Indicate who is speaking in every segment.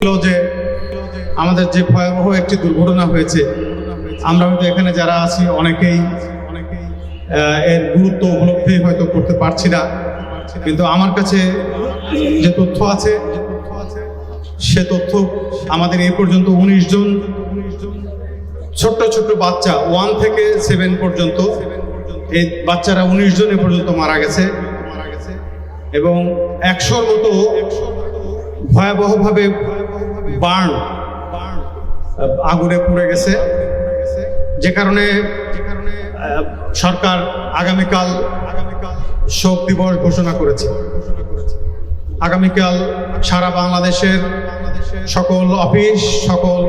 Speaker 1: যে আমাদের যে ভয়াবহ একটি দুর্ঘটনা হয়েছে, আমরা হয়তো এখানে যারা আছি অনেকেই এর গুরুত্ব উপলব্ধি হয়তো করতে পারছি না। কিন্তু আমার কাছে যে তথ্য আছে, সে তথ্য আমাদের এ পর্যন্ত উনিশ জন ছোট্ট ছোট্ট বাচ্চা ওয়ান থেকে সেভেন পর্যন্ত, এই বাচ্চারা উনিশ জন এ পর্যন্ত মারা গেছে। এবং একশোর মতো ভয়াবহভাবে বার্ন আগুনে পুড়ে গেছে। যে কারণে সরকার আগামীকাল শোক দিবস ঘোষণা করেছে। আগামীকাল সারা বাংলাদেশের সকল অফিস, সকল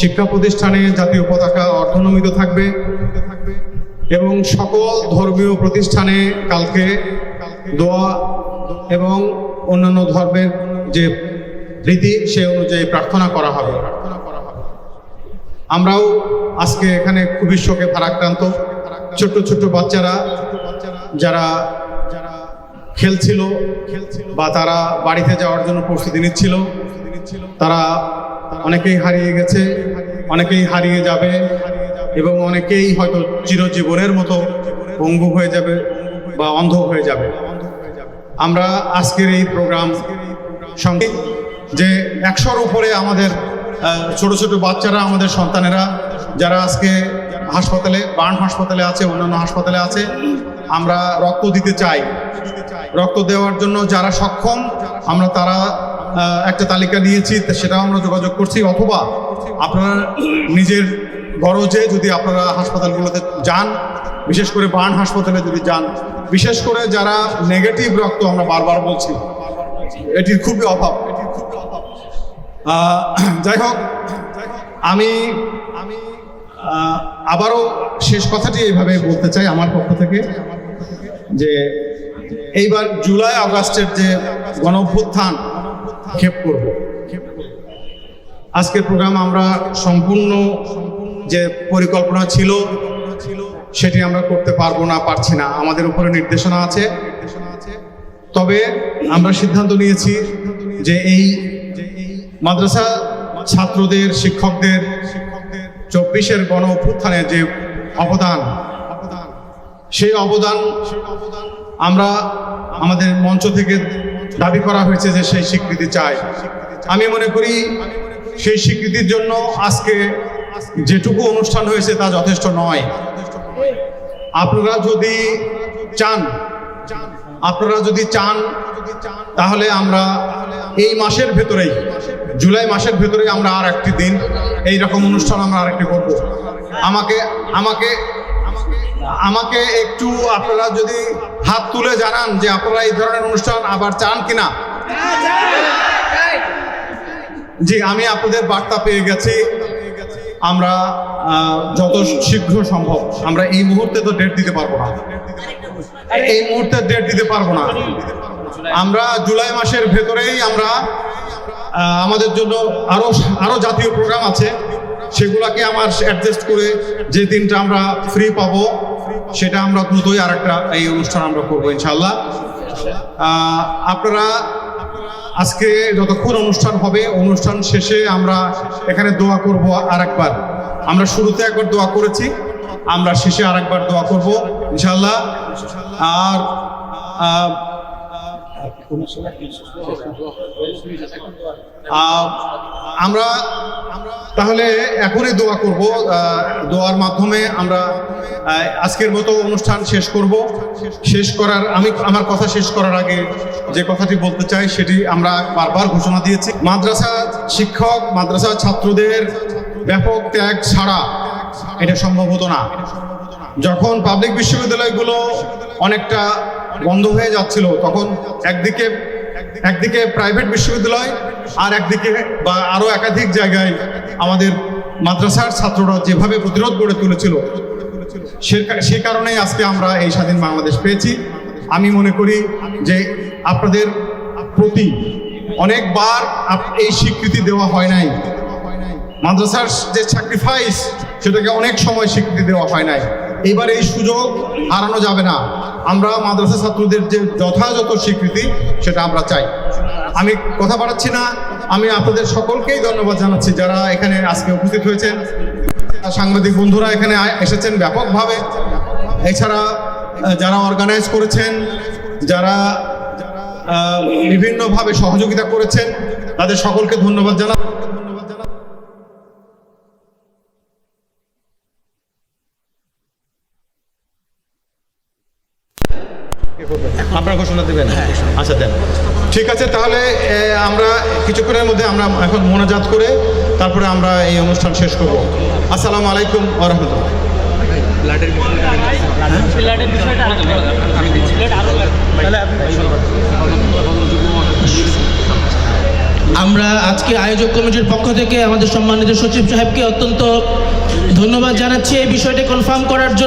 Speaker 1: শিক্ষা প্রতিষ্ঠানে জাতীয় পতাকা অর্ধনমিত থাকবে এবং সকল ধর্মীয় প্রতিষ্ঠানে কালকে দোয়া এবং অন্যান্য ধর্মের যে রীতি সে অনুযায়ী প্রার্থনা করা হবে। আমরাও আজকে এখানে খুবই শোকে ভারাক্রান্ত। ছোট্ট ছোট্ট বাচ্চারা যারা খেলছিল বা তারা বাড়িতে যাওয়ার জন্য প্রস্তুতি নিচ্ছিল, তারা অনেকেই হারিয়ে গেছে, অনেকেই হারিয়ে যাবে এবং অনেকেই হয়তো চিরজীবনের মতো পঙ্গু হয়ে যাবে বা অন্ধ হয়ে যাবে। আমরা আজকের এই প্রোগ্রাম সঙ্গে যে একশোর উপরে আমাদের ছোট ছোট বাচ্চারা, আমাদের সন্তানেরা, যারা আজকে হাসপাতালে, বার্ন হাসপাতালে আছে, অন্যান্য হাসপাতালে আছে, আমরা রক্ত দিতে চাই। রক্ত দেওয়ার জন্য যারা সক্ষম, আমরা তারা একটা তালিকা নিয়েছি সেটাও আমরা যোগাযোগ করছি। অথবা আপনারা নিজের গরজে যদি আপনারা হাসপাতালগুলোতে যান, বিশেষ করে বার্ন হাসপাতালে যদি যান, বিশেষ করে যারা নেগেটিভ রক্ত আমরা বারবার বলছি, এটির খুবই অভাব। যাই হোক, আমি আমি আবারও শেষ কথাটি এইভাবে বলতে চাই আমার পক্ষ থেকে, যে এইবার জুলাই আগস্টের যে গণ অভ্যুত্থান ক্ষেপ করব। আজকের প্রোগ্রাম আমরা সম্পূর্ণ যে পরিকল্পনা ছিল, সেটি আমরা করতে পারব না, পারছি না। আমাদের উপরে নির্দেশনা আছে। তবে আমরা সিদ্ধান্ত নিয়েছি যে এই মাদ্রাসা ছাত্রদের, শিক্ষকদের শিক্ষকদের চব্বিশের গণ অভ্যুত্থানের যে অবদান, সেই অবদান আমরা আমাদের মঞ্চ থেকে দাবি করা হয়েছে যে সেই স্বীকৃতি চাই। আমি মনে করি সেই স্বীকৃতির জন্য আজকে যেটুকু অনুষ্ঠান হয়েছে তা যথেষ্ট নয়। আপনারা যদি চান, আপনারা যদি চান, তাহলে আমরা এই মাসের ভেতরেই জুলাই মাসের ভেতরেই আমরা আর একটি দিন, এই রকম অনুষ্ঠান আমরা আরেকটি করব। আমাকে আমাকে আমাকে একটু আপনারা যদি হাত তুলে জানান যে আপনারা এই ধরনের অনুষ্ঠান আবার চান কিনা। জি, আমি আপনাদের বার্তা পেয়ে গেছি। আমরা যত শীঘ্র সম্ভব, আমরা এই মুহূর্তে তো ডেট দিতে পারব না। এই মুহূর্তে ডেট দিতে পারব না। আমরা জুলাই মাসের ভেতরেই আমরা আমাদের জন্য আরও আরও জাতীয় প্রোগ্রাম আছে। সেগুলাকে আমার অ্যাডজাস্ট করে যে দিনটা আমরা ফ্রি পাবো, সেটা আমরা দ্রুতই আর একটা এই অনুষ্ঠান আমরা করব ইনশাল্লাহ আপনারা আজকে যতক্ষণ অনুষ্ঠান হবে, অনুষ্ঠান শেষে আমরা এখানে দোয়া করব আর একবার আমরা শুরুতে একবার দোয়া করেছি, আমরা শেষে আর একবার দোয়া করব ইনশাল্লাহ আর আমরা তাহলে এখনই দোয়া করব দোয়ার মাধ্যমে আমরা আজকের মতো অনুষ্ঠান শেষ করব। শেষ করার, আমি আমার কথা শেষ করার আগে যে কথাটি বলতে চাই, সেটি আমরা বারবার ঘোষণা দিয়েছি। মাদ্রাসা শিক্ষক, মাদ্রাসা ছাত্রদের ব্যাপক ত্যাগ ছাড়া এটা সম্ভব হতো না। যখন পাবলিক বিশ্ববিদ্যালয়গুলো অনেকটা বন্ধ হয়ে যাচ্ছিল। তখন একদিকে একদিকে প্রাইভেট বিশ্ববিদ্যালয় আর একদিকে বা আরও একাধিক জায়গায় আমাদের মাদ্রাসার ছাত্ররা যেভাবে প্রতিরোধ গড়ে তুলেছিল, সে কারণেই আজকে আমরা এই স্বাধীন বাংলাদেশ পেয়েছি। আমি মনে করি যে আপনাদের প্রতি অনেকবার এই স্বীকৃতি দেওয়া হয় নাই। মাদ্রাসার যে স্যাক্রিফাইস সেটাকে অনেক সময় স্বীকৃতি দেওয়া হয় নাই। এবার এই সুযোগ হারানো যাবে না। আমরা মাদ্রাসা ছাত্রদের যে যথাযথ স্বীকৃতি, সেটা আমরা চাই। আমি কথা বাড়াচ্ছি না। আমি আপনাদের সকলকেই ধন্যবাদ জানাচ্ছি যারা এখানে আজকে উপস্থিত হয়েছেন। সাংবাদিক বন্ধুরা এখানে এসেছেন ব্যাপকভাবে। এছাড়া যারা অর্গানাইজ করেছেন, যারা বিভিন্নভাবে সহযোগিতা করেছেন, তাদের সকলকে ধন্যবাদ জানা ধন্যবাদ জানা আপনার ঘোষণা দেবেন? হ্যাঁ। আচ্ছা দেন। ঠিক আছে তাহলে আমরা কিছুক্ষণের মধ্যে আমরা এখন মোনাজাত করে তারপরে আমরা এই অনুষ্ঠান শেষ করব। আসসালামু আলাইকুম ওয়া রাহমাতুল্লাহ।
Speaker 2: প্লেটের বিষয়টা আরও প্লেট আরও
Speaker 3: আমরা আজকে আয়োজক কমিটির পক্ষ থেকে আমাদের সম্মানিত সচিব সাহেবকে অত্যন্ত ধন্যবাদ জানাচ্ছি এই বিষয়টি কনফার্ম করার জন্য।